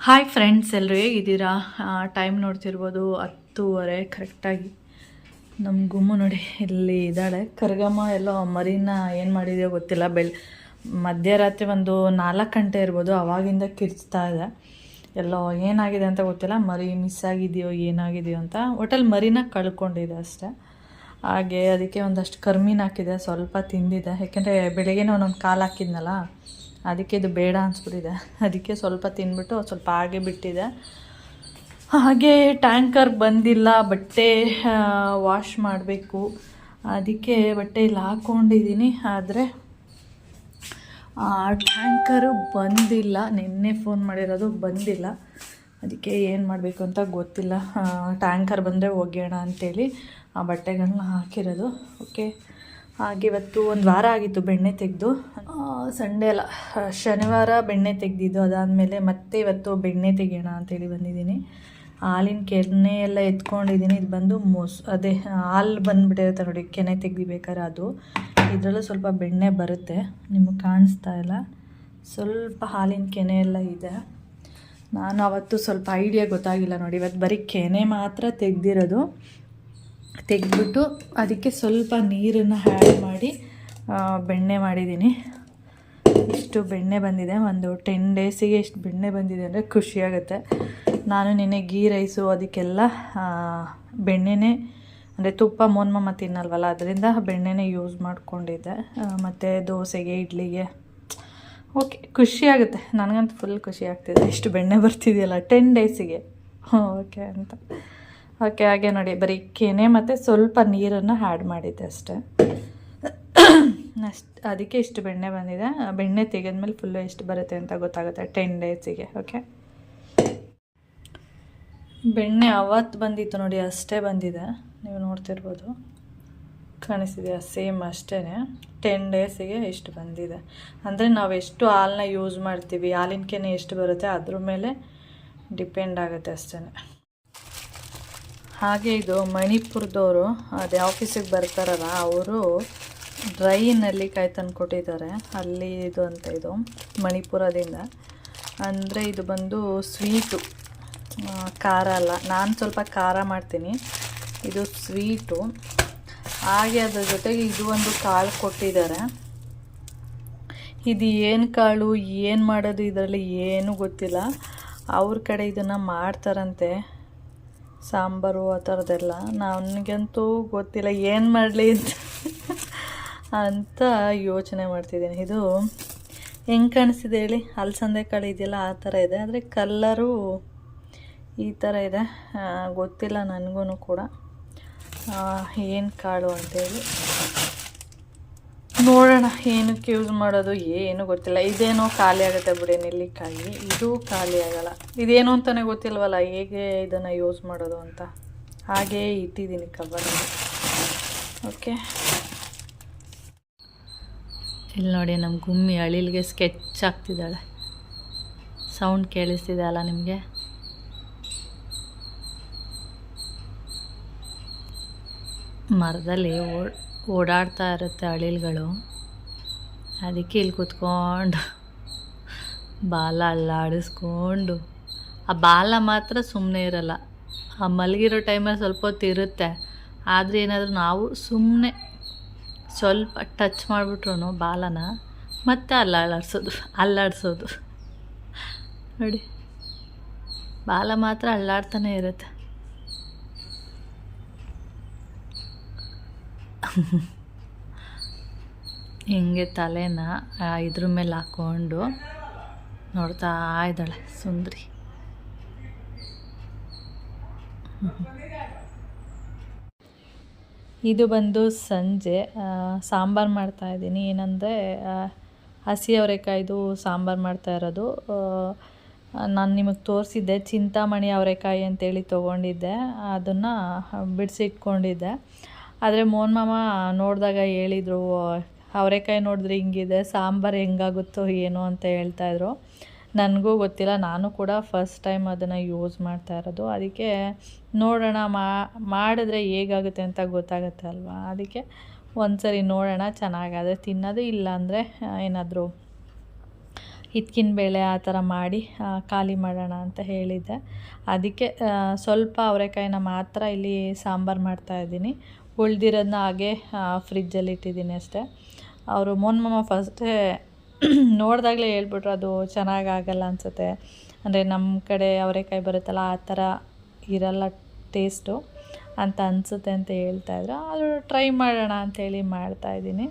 Hi friends ಎಲ್ಲರೂ ಹೇಗಿದ್ದೀರಾ? Time ನೋಡ್ತಿರ್ಬೋದು ಹತ್ತೂವರೆ ಕರೆಕ್ಟಾಗಿ ನಮ್ಮ ಗುಮ್ಮು ನೋಡಿ, ಇಲ್ಲಿ ಇದ್ದಾಳೆ. ಕರ್ಗಮ್ಮ, ಎಲ್ಲೋ ಮರಿನ ಏನು ಮಾಡಿದೆಯೋ ಗೊತ್ತಿಲ್ಲ. ಬೆಳ್, ಮಧ್ಯರಾತ್ರಿ ಒಂದು ನಾಲ್ಕು ಗಂಟೆ ಇರ್ಬೋದು, ಅವಾಗಿಂದ ಕಿರ್ಚ್ತಾ ಇದೆ. ಎಲ್ಲೋ ಏನಾಗಿದೆ ಅಂತ ಗೊತ್ತಿಲ್ಲ. ಮರಿ ಮಿಸ್ ಆಗಿದೆಯೋ, ಏನಾಗಿದೆಯೋ ಅಂತ. ಒಟ್ಟಲ್ಲಿ ಮರಿನ ಕಳ್ಕೊಂಡಿದೆ ಅಷ್ಟೇ. ಹಾಗೆ ಅದಕ್ಕೆ ಒಂದಷ್ಟು ಕರ್ಮೀನ ಹಾಕಿದೆ. ಸ್ವಲ್ಪ ತಿಂದಿದೆ. ಯಾಕೆಂದರೆ ಬೆಳಗ್ಗೆನೇ ಒಂದೊಂದು ಕಾಲು ಹಾಕಿದ್ನಲ್ಲ. ಅದಕ್ಕೆ ಇದು ಬೇಡ ಅನ್ಸ್ಬಿಟ್ಟಿದೆ. ಅದಕ್ಕೆ ಸ್ವಲ್ಪ ತಿನ್ಬಿಟ್ಟು ಸ್ವಲ್ಪ ಹಾಗೆ ಬಿಟ್ಟಿದೆ. ಹಾಗೆ ಟ್ಯಾಂಕರ್ ಬಂದಿಲ್ಲ, ಬಟ್ಟೆ ವಾಶ್ ಮಾಡಬೇಕು. ಅದಕ್ಕೆ ಬಟ್ಟೆ ಇಲ್ಲಿ ಹಾಕ್ಕೊಂಡಿದ್ದೀನಿ. ಆದರೆ ಟ್ಯಾಂಕರು ಬಂದಿಲ್ಲ. ನಿನ್ನೆ ಫೋನ್ ಮಾಡಿರೋದು ಬಂದಿಲ್ಲ. ಅದಕ್ಕೆ ಏನು ಮಾಡಬೇಕು ಅಂತ ಗೊತ್ತಿಲ್ಲ. ಟ್ಯಾಂಕರ್ ಬಂದರೆ ಒಗೆಯೋಣ ಅಂಥೇಳಿ ಆ ಬಟ್ಟೆಗಳನ್ನ ಹಾಕಿರೋದು. ಓಕೆ ಹಾಗೆ ಇವತ್ತು ಒಂದು ವಾರ ಆಗಿತ್ತು ಬೆಣ್ಣೆ ತೆಗೆದು. ಸಂಡೇ ಅಲ್ಲ. ಶನಿವಾರ ಬೆಣ್ಣೆ ತೆಗೆದಿದ್ದು. ಅದಾದಮೇಲೆ ಮತ್ತೆ ಇವತ್ತು ಬೆಣ್ಣೆ ತೆಗೆಯೋಣ ಅಂತೇಳಿ ಬಂದಿದ್ದೀನಿ. ಹಾಲಿನ ಕೆನೆ ಎಲ್ಲ ಎತ್ಕೊಂಡಿದ್ದೀನಿ. ಇದು ಬಂದು ಮೊಸ್, ಅದೇ, ಹಾಲು ಬಂದುಬಿಟ್ಟಿರುತ್ತೆ ನೋಡಿ, ಕೆನೆ ತೆಗಿಬೇಕಾದ್ರೆ ಅದು. ಇದರಲ್ಲೂ ಸ್ವಲ್ಪ ಬೆಣ್ಣೆ ಬರುತ್ತೆ. ನಿಮಗೆ ಕಾಣಿಸ್ತಾ ಇಲ್ಲ. ಸ್ವಲ್ಪ ಹಾಲಿನ ಕೆನೆ ಎಲ್ಲ ಇದೆ. ನಾನು ಅವತ್ತು ಸ್ವಲ್ಪ ಐಡಿಯಾ ಗೊತ್ತಾಗಿಲ್ಲ ನೋಡಿ. ಇವತ್ತು ಬರೀ ಕೆನೆ ಮಾತ್ರ ತೆಗ್ದಿರೋದು. ತೆಗೆದ್ಬಿಟ್ಟು ಅದಕ್ಕೆ ಸ್ವಲ್ಪ ನೀರನ್ನು ಹ್ಯಾಡ್ ಮಾಡಿ ಬೆಣ್ಣೆ ಮಾಡಿದ್ದೀನಿ. ಇಷ್ಟು ಬೆಣ್ಣೆ ಬಂದಿದೆ. ಒಂದು ಟೆನ್ ಡೇಸಿಗೆ ಎಷ್ಟು ಬೆಣ್ಣೆ ಬಂದಿದೆ ಅಂದರೆ ಖುಷಿಯಾಗುತ್ತೆ ನಾನು ನಿನ್ನೆ ಗೀ ರೈಸು ಅದಕ್ಕೆಲ್ಲ ಬೆಣ್ಣೆನೇ, ಅಂದರೆ ತುಪ್ಪ ಮೋನ್ಮಮ್ಮ ತಿನ್ನಲ್ವಲ್ಲ, ಅದರಿಂದ ಬೆಣ್ಣೆನೇ ಯೂಸ್ ಮಾಡಿಕೊಂಡಿದ್ದೆ. ಮತ್ತು ದೋಸೆಗೆ, ಇಡ್ಲಿಗೆ. ಓಕೆ ಖುಷಿಯಾಗುತ್ತೆ ನನಗಂತೂ ಫುಲ್ ಖುಷಿ ಆಗ್ತಿದೆ. ಇಷ್ಟು ಬೆಣ್ಣೆ ಬರ್ತಿದೆಯಲ್ಲ ಟೆನ್ ಡೇಸಿಗೆ ಓಕೆ ಅಂತ. ಓಕೆ, ಹಾಗೆ ನೋಡಿ. ಬರೀ ಕೆನೆ ಮತ್ತು ಸ್ವಲ್ಪ ನೀರನ್ನು ಆ್ಯಡ್ ಮಾಡಿದ್ದೆ ಅಷ್ಟೇ. ಅಷ್ಟು, ಅದಕ್ಕೆ ಇಷ್ಟು ಬೆಣ್ಣೆ ಬಂದಿದೆ. ಬೆಣ್ಣೆ ತೆಗೆದ್ಮೇಲೆ ಫುಲ್ಲು ಎಷ್ಟು ಬರುತ್ತೆ ಅಂತ ಗೊತ್ತಾಗುತ್ತೆ ಟೆನ್ ಡೇಸಿಗೆ ಓಕೆ ಬೆಣ್ಣೆ ಅವತ್ತು ಬಂದಿತ್ತು ನೋಡಿ, ಅಷ್ಟೇ ಬಂದಿದೆ. ನೀವು ನೋಡ್ತಿರ್ಬೋದು. ಕಾಣಿಸ್ತಿದೆಯಾ? ಸೇಮ್ ಅಷ್ಟೇ ಟೆನ್ ಡೇಸಿಗೆ ಇಷ್ಟು ಬಂದಿದೆ. ಅಂದರೆ ನಾವು ಎಷ್ಟು ಹಾಲನ್ನ ಯೂಸ್ ಮಾಡ್ತೀವಿ, ಹಾಲಿನ ಕೆನೆ ಎಷ್ಟು ಬರುತ್ತೆ, ಅದ್ರ ಮೇಲೆ ಡಿಪೆಂಡ್ ಆಗುತ್ತೆ ಅಷ್ಟೇ ಹಾಗೆ ಇದು ಮಣಿಪುರದವರು ಅದೇ ಆಫೀಸಿಗೆ ಬರ್ತಾರಲ್ಲ, ಅವರು ಡ್ರೈ ನೆಲ್ಲಿಕಾಯಿ ತಂದು ಕೊಟ್ಟಿದ್ದಾರೆ. ಅಲ್ಲಿ ಇದು ಅಂತ ಇದು, ಮಣಿಪುರದಿಂದ. ಅಂದರೆ ಇದು ಬಂದು ಸ್ವೀಟು. ಖಾರ ಅಲ್ಲ. ನಾನು ಸ್ವಲ್ಪ ಖಾರ ಮಾಡ್ತೀನಿ. ಇದು ಸ್ವೀಟು. ಹಾಗೆ ಅದ್ರ ಜೊತೆಗೆ ಇದು ಒಂದು ಕಾಳು ಕೊಟ್ಟಿದ್ದಾರೆ. ಇದು ಏನು ಕಾಳು, ಏನು ಮಾಡೋದು ಇದರಲ್ಲಿ ಏನೂ ಗೊತ್ತಿಲ್ಲ. ಅವ್ರ ಕಡೆ ಇದನ್ನು ಮಾಡ್ತಾರಂತೆ. ಸಾಂಬಾರು ಆ ಥರದ್ದೆಲ್ಲ. ನನಗಂತೂ ಗೊತ್ತಿಲ್ಲ, ಏನು ಮಾಡಲಿ ಅಂತ. ಅಂತ ಯೋಚನೆ ಮಾಡ್ತಿದ್ದೀನಿ. ಇದು ಹೆಂಗೆ ಕಾಣಿಸ್ತಿದೆ ಹೇಳಿ? ಅಲಸಂದೆ ಕಾಳು ಇದೆಯಲ್ಲ, ಆ ಥರ ಇದೆ. ಆದರೆ ಕಲ್ಲರು ಈ ಥರ ಇದೆ. ಗೊತ್ತಿಲ್ಲ ನನಗೂ ಕೂಡ. ಏನು ಕಾಳು ಅಂತೇಳಿ. ನೋಡೋಣ, ಏನಕ್ಕೆ ಯೂಸ್ ಮಾಡೋದು, ಏನು ಗೊತ್ತಿಲ್ಲ. ಇದೇನೋ ಖಾಲಿ ಆಗುತ್ತೆ ಬಿಡಿ, ನೆಲ್ಲಿಕಾಯಿ. ಇದು ಖಾಲಿ ಆಗಲ್ಲ. ಇದೇನು ಅಂತಲೇ ಗೊತ್ತಿಲ್ವಲ್ಲ, ಹೇಗೆ ಇದನ್ನು ಯೂಸ್ ಮಾಡೋದು ಅಂತ. ಹಾಗೇ ಇಟ್ಟಿದ್ದೀನಿ ಕಬ್ಬರ್ ಓಕೆ ಇಲ್ಲಿ ನೋಡಿ ನಮ್ಮ ಗುಮ್ಮಿ ಅಳಿಲ್ಗೆ ಸ್ಕೆಚ್ ಆಗ್ತಿದ್ದಾಳೆ ಸೌಂಡ್ ಕೇಳಿಸ್ತಿದೆ ಅಲ್ಲ ನಿಮಗೆ? ಮರದಲ್ಲಿ ಓಡ್ ಓಡಾಡ್ತಾ ಇರುತ್ತೆ ಅಳಿಲ್ಗಳು ಅದಕ್ಕೆ ಇಲ್ಲಿ ಕೂತ್ಕೊಂಡು ಬಾಲ ಅಲ್ಲಾಡಿಸ್ಕೊಂಡು. ಆ ಬಾಲ ಮಾತ್ರ ಸುಮ್ಮನೆ ಇರಲ್ಲ. ಆ ಮಲಗಿರೋ ಟೈಮಲ್ಲಿ ಸ್ವಲ್ಪ ಹೊತ್ತು ಇರುತ್ತೆ. ಆದರೆ ಏನಾದರೂ ನಾವು ಸುಮ್ಮನೆ ಸ್ವಲ್ಪ ಟಚ್ ಮಾಡಿಬಿಟ್ರು ಬಾಲನ ಮತ್ತೆ ಅಲ್ಲಾಡಿಸೋದು ಅಲ್ಲಾಡಿಸೋದು. ನೋಡಿ, ಬಾಲ ಮಾತ್ರ ಅಲ್ಲಾಡ್ತಾನೆ ಇರುತ್ತೆ. ಹಿಂಗೆ ತಲೆನ ಇದ್ರ ಮೇಲೆ ಹಾಕ್ಕೊಂಡು ನೋಡ್ತಾ ಇದ್ದಾಳೆ ಸುಂದ್ರಿ. ಇದು ಬಂದು ಸಂಜೆ ಸಾಂಬಾರು ಮಾಡ್ತಾ ಇದ್ದೀನಿ. ಏನಂದರೆ ಹಸಿ ಅವರೆಕಾಯ್ದು ಸಾಂಬಾರು ಮಾಡ್ತಾ ಇರೋದು. ನಾನು ನಿಮಗೆ ತೋರಿಸಿದ್ದೆ, ಚಿಂತಾಮಣಿ ಅವರೆಕಾಯಿ ಅಂತೇಳಿ ತೊಗೊಂಡಿದ್ದೆ. ಅದನ್ನು ಬಿಡಿಸಿಟ್ಕೊಂಡಿದ್ದೆ. ಆದರೆ ಮೋಹನ್ ಮಾಮ ನೋಡಿದಾಗ ಹೇಳಿದರು, ಅವರೆಕಾಯಿ ನೋಡಿದ್ರೆ ಹಿಂಗಿದೆ, ಸಾಂಬಾರು ಹೆಂಗಾಗುತ್ತೋ ಏನೋ ಅಂತ ಹೇಳ್ತಾಯಿದ್ರು ನನಗೂ ಗೊತ್ತಿಲ್ಲ, ನಾನು ಕೂಡ ಫಸ್ಟ್ ಟೈಮ್ ಅದನ್ನು ಯೂಸ್ ಮಾಡ್ತಾ ಇರೋದು. ಅದಕ್ಕೆ ನೋಡೋಣ ಮಾಡಿದ್ರೆ ಹೇಗಾಗುತ್ತೆ ಅಂತ ಗೊತ್ತಾಗುತ್ತೆ ಅಲ್ವಾ? ಅದಕ್ಕೆ ಒಂದು ಸರಿ ನೋಡೋಣ, ಚೆನ್ನಾಗಾದರೆ ತಿನ್ನೋದು ಇಲ್ಲ ಅಂದರೆ ಏನಾದರೂ ಹಿತ್ಕಿನ ಬೇಳೆ ಆ ಥರ ಮಾಡಿ ಖಾಲಿ ಮಾಡೋಣ ಅಂತ ಹೇಳಿದ್ದೆ. ಅದಕ್ಕೆ ಸ್ವಲ್ಪ ಅವರೆಕಾಯಿನ ಮಾತ್ರ ಇಲ್ಲಿ ಸಾಂಬಾರು ಮಾಡ್ತಾಯಿದ್ದೀನಿ ಉಳ್ದಿರೋದನ್ನ ಹಾಗೆ ಫ್ರಿಜ್ಜಲ್ಲಿ ಇಟ್ಟಿದ್ದೀನಿ ಅಷ್ಟೇ. ಅವರು ಮೋನ್ ಮಾಮ ಫಸ್ಟೇ ನೋಡಿದಾಗಲೇ ಹೇಳ್ಬಿಟ್ರು ಅದು ಚೆನ್ನಾಗಾಗಲ್ಲ ಅನಿಸುತ್ತೆ. ಅಂದರೆ ನಮ್ಮ ಕಡೆ ಅವರೆಕಾಯಿ ಬರುತ್ತಲ್ಲ, ಆ ಥರ ಇರಲ್ಲ ಟೇಸ್ಟು ಅಂತ ಅನಿಸುತ್ತೆ ಅಂತ ಹೇಳ್ತಾಯಿದ್ರು ಅದು ಟ್ರೈ ಮಾಡೋಣ ಅಂಥೇಳಿ ಮಾಡ್ತಾಯಿದ್ದೀನಿ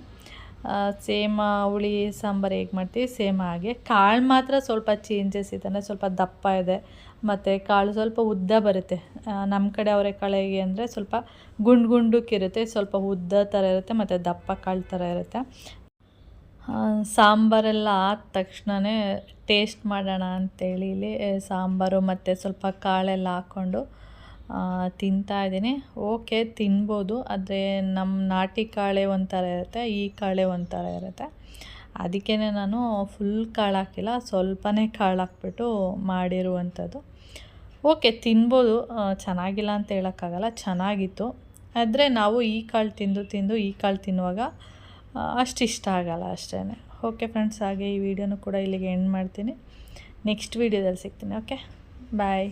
ಸೇಮ್ ಹುಳಿ, ಸಾಂಬಾರು ಹೇಗೆ ಮಾಡ್ತೀವಿ? ಸೇಮ್ ಹಾಗೆ. ಕಾಳು ಮಾತ್ರ ಸ್ವಲ್ಪ ಚೇಂಜಸ್ ಇದೆ ಸ್ವಲ್ಪ ದಪ್ಪ ಇದೆ. ಮತ್ತು ಕಾಳು ಸ್ವಲ್ಪ ಉದ್ದ ಬರುತ್ತೆ. ನಮ್ಮ ಕಡೆ ಅವರೆಕಾಳಿಗೆ ಅಂದರೆ ಸ್ವಲ್ಪ ಗುಂಡು ಗುಂಡಕ್ಕಿರುತ್ತೆ ಸ್ವಲ್ಪ ಉದ್ದ ಥರ ಇರುತ್ತೆ, ಮತ್ತು ದಪ್ಪ ಕಾಳು ಥರ ಇರುತ್ತೆ. ಸಾಂಬಾರೆಲ್ಲ ಆದ ತಕ್ಷಣವೇ ಟೇಸ್ಟ್ ಮಾಡೋಣ ಅಂತೇಳಿ ಇಲ್ಲಿ ಸಾಂಬಾರು ಮತ್ತು ಸ್ವಲ್ಪ ಕಾಳೆಲ್ಲ ಹಾಕ್ಕೊಂಡು ತಿಂತಾ ಇದ್ದೀನಿ. ಓಕೆ, ತಿನ್ಬೋದು, ಆದರೆ ನಮ್ಮ ನಾಟಿ ಕಾಳೆ ಒಂಥರ ಇರುತ್ತೆ, ಈ ಕಾಳೆ ಒಂಥರ ಇರುತ್ತೆ. ಅದಕ್ಕೇ ನಾನು ಫುಲ್ ಕಾಳು ಹಾಕಿಲ್ಲ, ಸ್ವಲ್ಪನೇ ಕಾಳು ಹಾಕ್ಬಿಟ್ಟು ಮಾಡಿರುವಂಥದ್ದು. ಓಕೆ ತಿನ್ಬೋದು. ಚೆನ್ನಾಗಿಲ್ಲ ಅಂತ ಹೇಳೋಕ್ಕಾಗಲ್ಲ, ಚೆನ್ನಾಗಿತ್ತು. ಆದರೆ ನಾವು ಈ ಕಾಳು ತಿಂದು ತಿಂದು ಈ ಕಾಳು ತಿನ್ನುವಾಗ ಅಷ್ಟು ಇಷ್ಟ ಆಗಲ್ಲ ಅಷ್ಟೇ ಓಕೆ ಫ್ರೆಂಡ್ಸ್ ಹಾಗೆ ಈ ವಿಡಿಯೋನು ಕೂಡ ಇಲ್ಲಿಗೆ ಎಂಡ್ ಮಾಡ್ತೀನಿ. ನೆಕ್ಸ್ಟ್ ವೀಡಿಯೋದಲ್ಲಿ ಸಿಗ್ತೀನಿ ಓಕೆ ಬಾಯ್